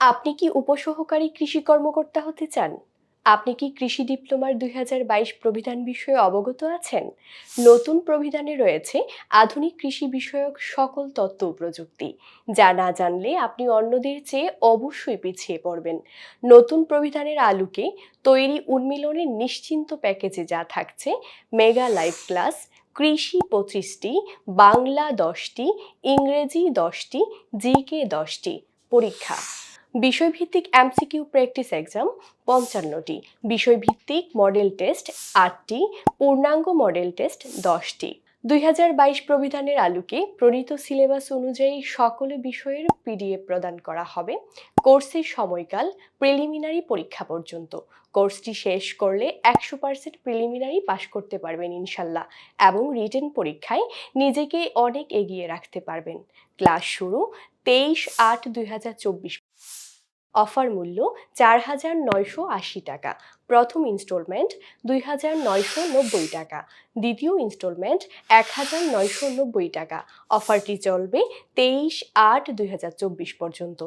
আপনি কি উপসহকারী কৃষি কর্মকর্তা হতে চান? আপনি কি কৃষি ডিপ্লোমার দুই হাজার বাইশ প্রবিধান বিষয়ে অবগত আছেন? নতুন প্রবিধানে রয়েছে আধুনিক কৃষি বিষয়ক সকল তত্ত্ব প্রযুক্তি, যা না জানলে আপনি অন্যদের চেয়ে অবশ্যই পিছিয়ে পড়বেন। নতুন প্রবিধানের আলোকে তৈরি উন্মিলনের নিশ্চিন্ত প্যাকেজে যা থাকছে, মেগা লাইভ ক্লাস, কৃষি পঁচিশটি, বাংলা দশটি, ইংরেজি দশটি, জিকে দশটি পরীক্ষা। বিষয়ভিত্তিক এমসিকিউ প্র্যাকটিস এক্সাম পঞ্চান্নটি বিষয়ভিত্তিক মডেল টেস্ট আটটি পূর্ণাঙ্গ মডেল টেস্ট দশটি। দুই হাজার বাইশ প্রবিধানের আলোকে প্রণীত সিলেবাস অনুযায়ী সকল বিষয়ের পিডিএফ প্রদান করা হবে। কোর্সের সময়কাল প্রিলিমিনারি পরীক্ষা পর্যন্ত। কোর্সটি শেষ করলে একশো পার্সেন্ট প্রিলিমিনারি পাশ করতে পারবেন ইনশাল্লাহ এবং রিটেন পরীক্ষায় নিজেকে অনেক এগিয়ে রাখতে পারবেন। ক্লাস শুরু তেইশ আট দুই অফার মূল্য চার হাজার নয়শো আশি টাকা। প্রথম ইনস্টলমেন্ট দুই হাজার নয়শো নব্বই টাকা। দ্বিতীয় ইনস্টলমেন্ট এক হাজার নয়শো নব্বই টাকা। অফারটি চলবে তেইশ আট দুই হাজার চব্বিশ পর্যন্ত।